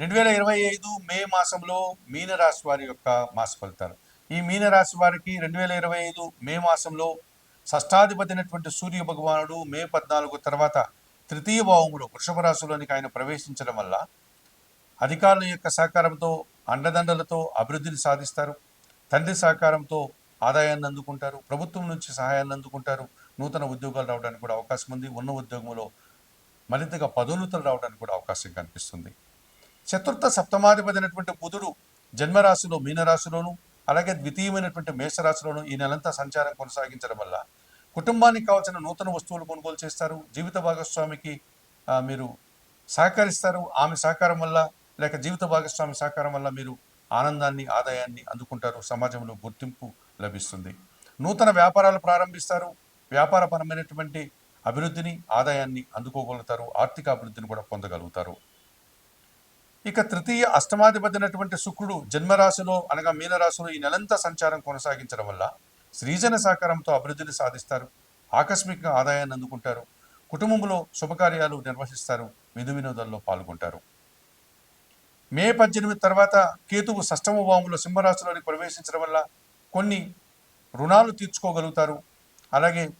రెండు వేల ఇరవై ఐదు మే మాసంలో మీనరాశి వారి యొక్క మాస ఫలితాలు. ఈ మీనరాశి వారికి రెండు వేల ఇరవై ఐదు మే మాసంలో షష్టాధిపతి అయినటువంటి సూర్య భగవానుడు మే పద్నాలుగు తర్వాత తృతీయ భావములో వృషభ రాశిలోనికి ఆయన ప్రవేశించడం వల్ల అధికారుల యొక్క సహకారంతో అండదండలతో అభివృద్ధిని సాధిస్తారు. తండ్రి సహకారంతో ఆదాయాన్ని అందుకుంటారు. ప్రభుత్వం నుంచి సహాయాన్ని అందుకుంటారు. నూతన ఉద్యోగాలు రావడానికి కూడా అవకాశం ఉంది. ఉన్న ఉద్యోగంలో మరింతగా పదోన్నతులు రావడానికి కూడా అవకాశం కనిపిస్తుంది. చతుర్థ సప్తమాధిపతి అయినటువంటి బుధుడు జన్మరాశిలో మీనరాశిలోను అలాగే ద్వితీయమైనటువంటి మేషరాశిలోను ఈ నెలంతా సంచారం కొనసాగించడం వల్ల కుటుంబానికి కావాల్సిన నూతన వస్తువులు కొనుగోలు చేస్తారు. జీవిత భాగస్వామికి మీరు సహకరిస్తారు. ఆమె సహకారం వల్ల లేక జీవిత భాగస్వామి సహకారం వల్ల మీరు ఆనందాన్ని ఆదాయాన్ని అందుకుంటారు. సమాజంలో గుర్తింపు లభిస్తుంది. నూతన వ్యాపారాలు ప్రారంభిస్తారు. వ్యాపారపరమైనటువంటి అభివృద్ధిని ఆదాయాన్ని అందుకోగలుగుతారు. ఆర్థిక అభివృద్ధిని కూడా పొందగలుగుతారు. ఇక తృతీయ అష్టమాధిపతినటువంటి శుక్రుడు జన్మరాశిలో అనగా మీనరాశిలో ఈ నెలంతా సంచారం కొనసాగించడం వల్ల శ్రీజన సహకారంతో అభివృద్ధిని సాధిస్తారు. ఆకస్మిక ఆదాయాన్ని అందుకుంటారు. కుటుంబంలో శుభకార్యాలు నిర్వహిస్తారు. విధు వినోదాల్లో పాల్గొంటారు. మే పద్దెనిమిది తర్వాత కేతువు సష్టమ భావంలో సింహరాశిలోని ప్రవేశించడం వల్ల కొన్ని రుణాలు తీర్చుకోగలుగుతారు. అలాగే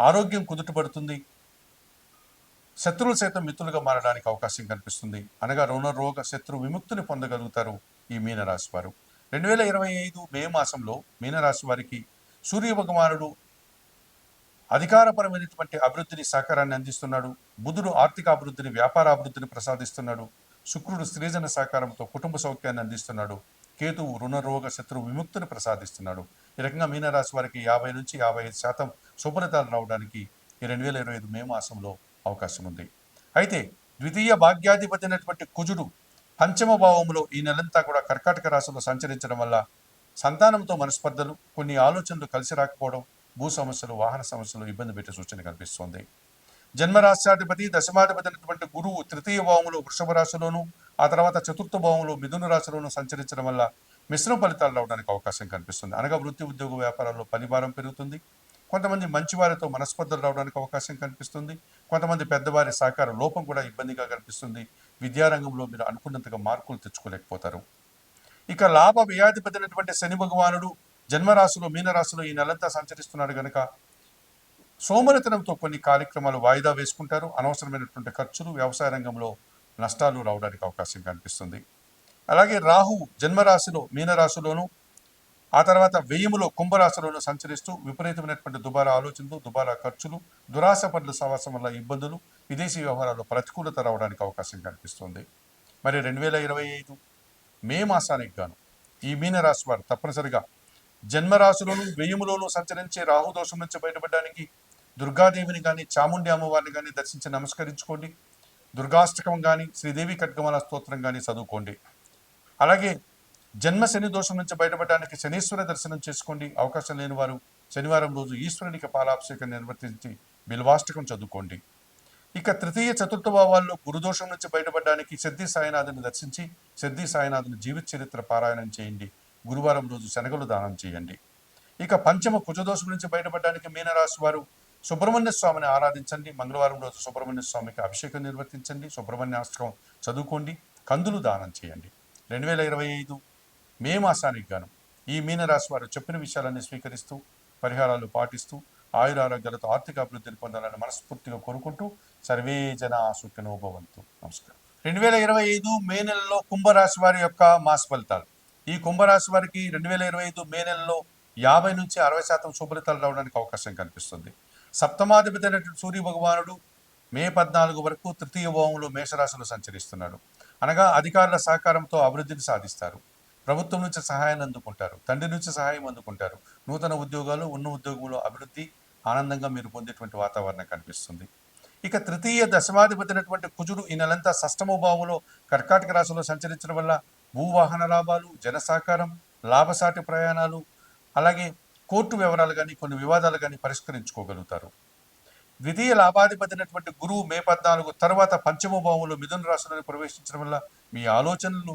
ఆరోగ్యం కుదుటపడుతుంది శత్రువులు సైతం మిత్రులుగా మారడానికి అవకాశం కనిపిస్తుంది అనగా రుణ రోగ శత్రు విముక్తిని పొందగలుగుతారు ఈ మీనరాశి వారు. రెండు వేల ఇరవై ఐదు మే మాసంలో మీనరాశి వారికి సూర్య భగవానుడు అధికారపరమైనటువంటి అభివృద్ధిని సహకారాన్ని అందిస్తున్నాడు. బుధుడు ఆర్థిక అభివృద్ధిని వ్యాపార అభివృద్ధిని ప్రసాదిస్తున్నాడు. శుక్రుడు స్త్రీజన సహకారంతో కుటుంబ సౌఖ్యాన్ని అందిస్తున్నాడు. కేతువు రుణ రోగ శత్రు విముక్తిని ప్రసాదిస్తున్నాడు. ఈ రకంగా మీనరాశి వారికి యాభై నుంచి యాభై ఐదు శాతం శుభ్రతాలు రావడానికి ఈ రెండు వేల ఇరవై ఐదు మే మాసంలో అవకాశం ఉంది. అయితే ద్వితీయ భాగ్యాధిపతి అయినటువంటి కుజుడు పంచమ భావంలో ఈ నెలంతా కూడా కర్కాటక రాశిలో సంచరించడం వల్ల సంతానంతో మనస్పర్ధలు కొన్ని ఆలోచనలు కలిసి రాకపోవడం భూ సమస్యలు వాహన సమస్యలు ఇబ్బంది పెట్టే సూచన కనిపిస్తోంది. జన్మరాశ్యాధిపతి దశమాధిపతి అయినటువంటి గురువు తృతీయ భావంలో వృషభ రాశిలోను ఆ తర్వాత చతుర్థ భావంలో మిథున రాశిలోను సంచరించడం వల్ల మిశ్రమ ఫలితాలు రావడానికి అవకాశం కనిపిస్తుంది. అనగా వృత్తి ఉద్యోగ వ్యాపారాల్లో పనిభారం పెరుగుతుంది. కొంతమంది మంచివారితో మనస్పర్ధలు రావడానికి అవకాశం కనిపిస్తుంది కొంతమంది పెద్దవారి సహకార లోపం కూడా ఇబ్బందిగా కనిపిస్తుంది విద్యారంగంలో మీరు అనుకున్నంతగా మార్కులు తెచ్చుకోలేకపోతారు. ఇక లాభ వ్యయాధిపతినటువంటి శని భగవానుడు జన్మరాశిలో మీనరాశిలో ఈ నెలంతా సంచరిస్తున్నాడు గనక సోమరితనంతో కొన్ని కార్యక్రమాలు వాయిదా వేసుకుంటారు. అనవసరమైనటువంటి ఖర్చులు వ్యవసాయ రంగంలో నష్టాలు రావడానికి అవకాశం కనిపిస్తుంది. అలాగే రాహు జన్మరాశిలో మీనరాశిలోను ఆ తర్వాత వెయ్యములో కుంభరాశిలోను సంచరిస్తూ విపరీతమైనటువంటి దుబారా ఆలోచనలు దుబారా ఖర్చులు దురాశ పనుల సవాసం వల్ల ఇబ్బందులు విదేశీ వ్యవహారాల్లో ప్రతికూలత రావడానికి అవకాశం కనిపిస్తుంది. మరి రెండు వేల ఇరవై ఐదు మే మాసానికి గాను ఈ మీనరాశి వారు తప్పనిసరిగా జన్మరాశులను వెయ్యములోను సంచరించే రాహుదోషం నుంచి బయటపడడానికి దుర్గాదేవిని కానీ చాముండి అమ్మవారిని కానీ దర్శించి నమస్కరించుకోండి. దుర్గాష్టకం కానీ శ్రీదేవి ఖడ్గమాల స్తోత్రం కానీ చదువుకోండి. అలాగే జన్మ శని దోషం నుంచి బయటపడడానికి శనీశ్వర దర్శనం చేసుకోండి. అవకాశం లేని వారు శనివారం రోజు ఈశ్వరునికి పాలాభిషేకం నిర్వర్తించి బిల్వాష్టకం చదువుకోండి. ఇక తృతీయ చతుర్థ భావాల్లో గురుదోషం నుంచి బయటపడడానికి సిద్ధి సాయినాథుని దర్శించి సిద్ధి సాయినాథుని జీవిత చరిత్ర పారాయణం చేయండి. గురువారం రోజు శనగలు దానం చేయండి. ఇక పంచమ కుజదోషం నుంచి బయటపడడానికి మీనరాశి వారు సుబ్రహ్మణ్య స్వామిని ఆరాధించండి. మంగళవారం రోజు సుబ్రహ్మణ్య స్వామికి అభిషేకం నిర్వర్తించండి. సుబ్రహ్మణ్య చదువుకోండి. కందులు దానం చేయండి. రెండు వేల ఇరవై ఐదు మే మాసానికి గాను ఈ మీనరాశి వారు చెప్పిన విషయాలన్నీ స్వీకరిస్తూ పరిహారాలు పాటిస్తూ ఆయురారోగ్యాలతో ఆర్థిక అభివృద్ధిని పొందాలని మనస్ఫూర్తిగా కోరుకుంటూ సర్వే జన సుఖినో భవంతు. నమస్కారం. రెండు వేల ఇరవై ఐదు మే నెలలో కుంభరాశి వారి యొక్క మాస ఫలితాలు. ఈ కుంభరాశి వారికి రెండు వేల ఇరవై ఐదు మే నెలలో యాభై నుంచి అరవై శాతం శుభలితాలు రావడానికి అవకాశం కనిపిస్తుంది. సప్తమాధిపతి అయినటువంటి సూర్య భగవానుడు మే పద్నాలుగు వరకు తృతీయ భావంలో మేషరాశిలో సంచరిస్తున్నాడు. అనగా అధికారుల సహకారంతో అభివృద్ధిని సాధిస్తారు. ప్రభుత్వం నుంచి సహాయాన్ని అందుకుంటారు తండ్రి నుంచి సహాయం అందుకుంటారు. నూతన ఉద్యోగాలు ఉన్న ఉద్యోగంలో అభివృద్ధి ఆనందంగా మీరు పొందేటువంటి వాతావరణం కనిపిస్తుంది. ఇక తృతీయ దశమాధిపతి అయినటువంటి కుజుడు ఈ నెలంతా షష్టమ భావంలో కర్కాటక రాశిలో సంచరించడం వల్ల భూవాహన లాభాలు జనసాకారం లాభసాటి ప్రయాణాలు అలాగే కోర్టు వివరాలు కానీ కొన్ని వివాదాలు కానీ పరిష్కరించుకోగలుగుతారు. ద్వితీయ లాభాధిపతి అయినటువంటి గురువు మే పద్నాలుగు తర్వాత పంచమ భావంలో మిథున రాశిలోని ప్రవేశించడం వల్ల మీ ఆలోచనలు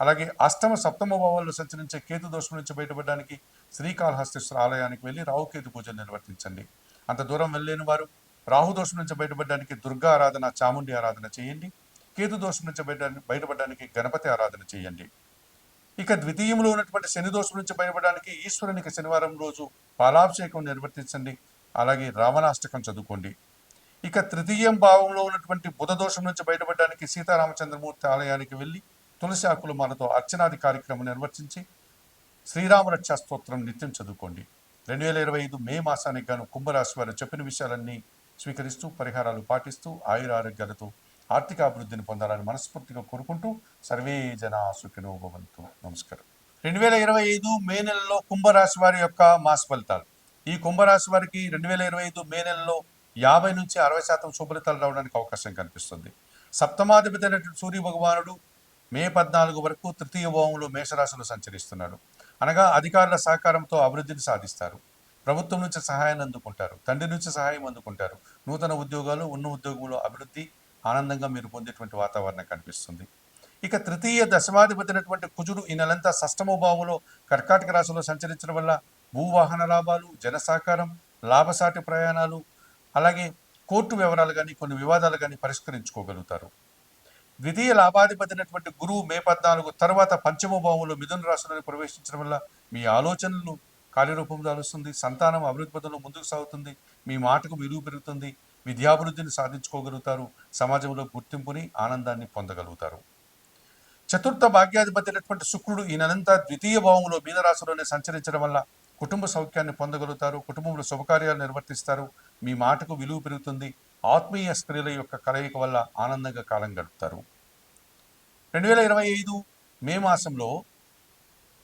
అలాగే అష్టమ సప్తమ భావాల్లో సంచరించే కేతు దోషం నుంచి బయటపడడానికి శ్రీకాళహస్తేశ్వర ఆలయానికి వెళ్ళి రాహుకేతు పూజలు నిర్వర్తించండి. అంత దూరం వెళ్ళలేని వారు రాహు దోషం నుంచి బయటపడడానికి దుర్గా ఆరాధన చాముండి ఆరాధన చేయండి. కేతు దోషం నుంచి బయట బయటపడడానికి గణపతి ఆరాధన చేయండి. ఇక ద్వితీయంలో ఉన్నటువంటి శని దోషం నుంచి బయటపడడానికి ఈశ్వరునికి శనివారం రోజు పాలాభిషేకం నిర్వర్తించండి. అలాగే రావణాష్టకం చదువుకోండి. ఇక తృతీయం భావంలో ఉన్నటువంటి బుధ దోషం నుంచి బయటపడడానికి సీతారామచంద్రమూర్తి ఆలయానికి వెళ్ళి తులసి ఆకులు మాలతో అర్చనాది కార్యక్రమం నిర్వర్తించి శ్రీరామరక్ష స్తోత్రం నిత్యం చదువుకోండి. రెండు వేల ఇరవై ఐదు మే మాసానికి గాను కుంభరాశి వారు చెప్పిన విషయాలన్నీ స్వీకరిస్తూ పరిహారాలు పాటిస్తూ ఆయుర ఆరోగ్యాలతో ఆర్థిక అభివృద్ధిని పొందాలని మనస్ఫూర్తిగా కోరుకుంటూ సర్వే జన సుఖినో భవంతు. నమస్కారం. రెండు వేల ఇరవై ఐదు మే నెలలో కుంభరాశి వారి యొక్క మాస ఫలితాలు. ఈ కుంభరాశి వారికి రెండు వేల ఇరవై ఐదు మే నెలలో యాభై నుంచి అరవై శాతం శుభలితాలు రావడానికి అవకాశం కనిపిస్తుంది. సప్తమాధిపతి అయినటువంటి సూర్య భగవానుడు మే పద్నాలుగు వరకు తృతీయ భావంలో మేషరాశిలో సంచరిస్తున్నారు. అనగా అధికారుల సహకారంతో అభివృద్ధిని సాధిస్తారు. ప్రభుత్వం నుంచి సహాయాన్ని అందుకుంటారు. తండ్రి నుంచి సహాయం అందుకుంటారు. నూతన ఉద్యోగాలు ఉన్న ఉద్యోగంలో అభివృద్ధి ఆనందంగా మీరు పొందేటువంటి వాతావరణం కనిపిస్తుంది. ఇక తృతీయ దశమాధిపతినటువంటి కుజుడు ఈ నెలంతా సష్టమ భావంలో కర్కాటక రాశిలో సంచరించడం వల్ల భూవాహన లాభాలు జనసహకారం లాభసాటి ప్రయాణాలు అలాగే కోర్టు వివరాలు కానీ కొన్ని వివాదాలు కానీ పరిష్కరించుకోగలుగుతారు. ద్వితీయ లాభాధిపతి అయినటువంటి గురువు మే పద్నాలుగు తర్వాత పంచమ భావంలో మిథున రాశులను ప్రవేశించడం వల్ల మీ ఆలోచనలు కార్యరూపం దాలుస్తుంది సంతానం అభివృద్ధి పదంలో ముందుకు సాగుతుంది మీ మాటకు విలువ పెరుగుతుంది విద్యాభివృద్ధిని సాధించుకోగలుగుతారు సమాజంలో గుర్తింపుని ఆనందాన్ని పొందగలుగుతారు. చతుర్థ భాగ్యాధిపతి అయినటువంటి శుక్రుడు ఈ నెలంతా ద్వితీయ భావంలో మీనరాశిలోనే సంచరించడం వల్ల కుటుంబ సౌఖ్యాన్ని పొందగలుగుతారు కుటుంబంలో శుభకార్యాలు నిర్వర్తిస్తారు మీ మాటకు విలువ పెరుగుతుంది ఆత్మీయ స్త్రీల యొక్క కలయిక వల్ల ఆనందంగా కాలం గడుపుతారు. రెండు వేల ఇరవై ఐదు మే మాసంలో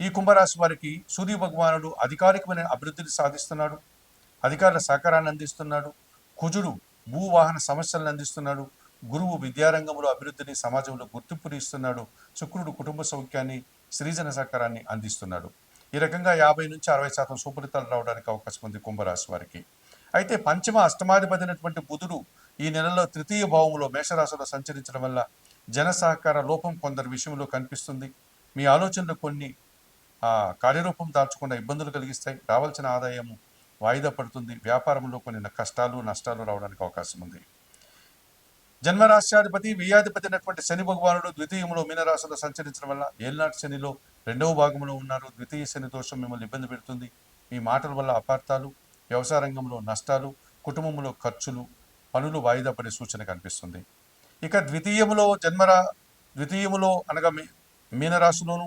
ఈ కుంభరాశి వారికి సూర్య భగవానుడు అధికారికమైన అభివృద్ధిని సాధిస్తున్నాడు. అధికారుల సహకారాన్ని అందిస్తున్నాడు. కుజుడు భూవాహన సమస్యలను అందిస్తున్నాడు. గురువు విద్యారంగంలో అభివృద్ధిని సమాజంలో గుర్తింపుని ఇస్తున్నాడు. శుక్రుడు కుటుంబ సౌఖ్యాన్ని సృజన సహకారాన్ని అందిస్తున్నాడు. ఈ రకంగా యాభై నుంచి అరవై శాతం సుఫలితాలు రావడానికి అవకాశం ఉంది కుంభరాశి వారికి. అయితే పంచమ అష్టమాధిపతి అయినటువంటి బుధుడు ఈ నెలలో తృతీయ భావంలో మేషరాశిలో సంచరించడం వల్ల జన సహకార లోపం కొందరి విషయంలో కనిపిస్తుంది. మీ ఆలోచనలు కొన్ని కార్యరూపం దాల్చకుండా ఇబ్బందులు కలిగిస్తాయి. రావాల్సిన ఆదాయము వాయిదా పడుతుంది. వ్యాపారంలో కొన్ని కష్టాలు నష్టాలు రావడానికి అవకాశం ఉంది. జన్మరాశ్యాధిపతి వ్యయాధిపతి అయినటువంటి శని భగవానుడు ద్వితీయంలో మీనరాశిలో సంచరించడం వల్ల ఏళ్ళనాటి శనిలో రెండవ భాగంలో ఉన్నారు. ద్వితీయ శని దోషం మిమ్మల్ని ఇబ్బంది పెడుతుంది. మీ మాటల వల్ల అపార్థాలు వ్యవసాయ రంగంలో నష్టాలు కుటుంబంలో ఖర్చులు పనులు వాయిదా పడే సూచన కనిపిస్తుంది. ఇక ద్వితీయములో జన్మరా ద్వితీయములో అనగా మీ మీనరాశిలోను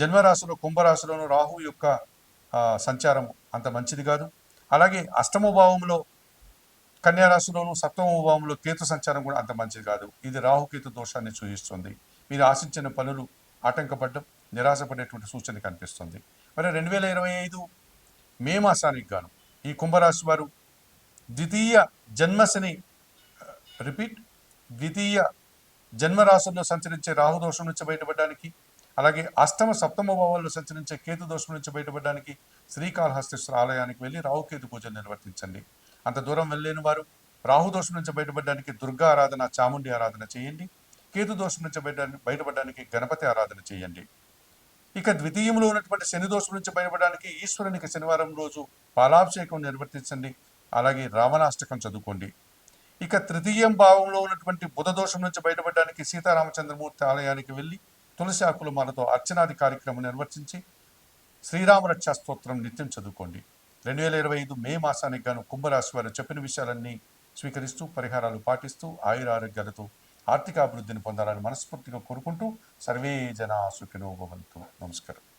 జన్మరాశిలో కుంభరాశిలోను రాహు యొక్క సంచారం అంత మంచిది కాదు. అలాగే అష్టమ భావంలో కన్యారాశిలోను సప్తమ భావంలో కేతు సంచారం కూడా అంత మంచిది కాదు. ఇది రాహుకేతు దోషాన్ని సూచిస్తుంది. మీరు ఆశించిన పనులు ఆటంకపడడం నిరాశపడేటువంటి సూచన కనిపిస్తుంది. మరి రెండు వేల ఇరవై ఐదు మే మాసానికి గాను ఈ కుంభరాశి వారు ద్వితీయ జన్మశని రిపీట్ ద్వితీయ జన్మరాశుల్లో సంచరించే రాహుదోషం నుంచి బయటపడడానికి అలాగే అష్టమ సప్తమ భావాల్లో సంచరించే కేతు దోషం నుంచి బయటపడడానికి శ్రీకాళహస్తేశ్వర ఆలయానికి వెళ్ళి రాహుకేతు పూజలు నిర్వర్తించండి. అంత దూరం వెళ్ళలేని వారు రాహుదోషం నుంచి బయటపడడానికి దుర్గా ఆరాధన చాముండి ఆరాధన చేయండి. కేతు దోషం నుంచి బయట బయటపడడానికి గణపతి ఆరాధన చేయండి. ఇక ద్వితీయంలో ఉన్నటువంటి శని దోషం నుంచి బయటపడడానికి ఈశ్వరునికి శనివారం రోజు పాలాభిషేకం నిర్వర్తించండి అలాగే రావణాష్టకం చదువుకోండి. ఇక తృతీయం భావంలో ఉన్నటువంటి బుధ దోషం నుంచి బయటపడడానికి సీతారామచంద్రమూర్తి ఆలయానికి వెళ్ళి తులసి ఆకుల మాలతో అర్చనాది కార్యక్రమం నిర్వర్తించి శ్రీరామ రక్షా స్తోత్రం నిత్యం చదువుకోండి. రెండు వేల ఇరవై ఐదు మే మాసానికి గాను కుంభరాశి వారు చెప్పిన విషయాలన్నీ స్వీకరిస్తూ పరిహారాలు పాటిస్తూ ఆయుర ఆరోగ్యాలతో ఆర్థిక అభివృద్ధిని పొందాలని మనస్ఫూర్తిగా కోరుకుంటూ సర్వే జనా సుఖినో భవంతు. నమస్కారం.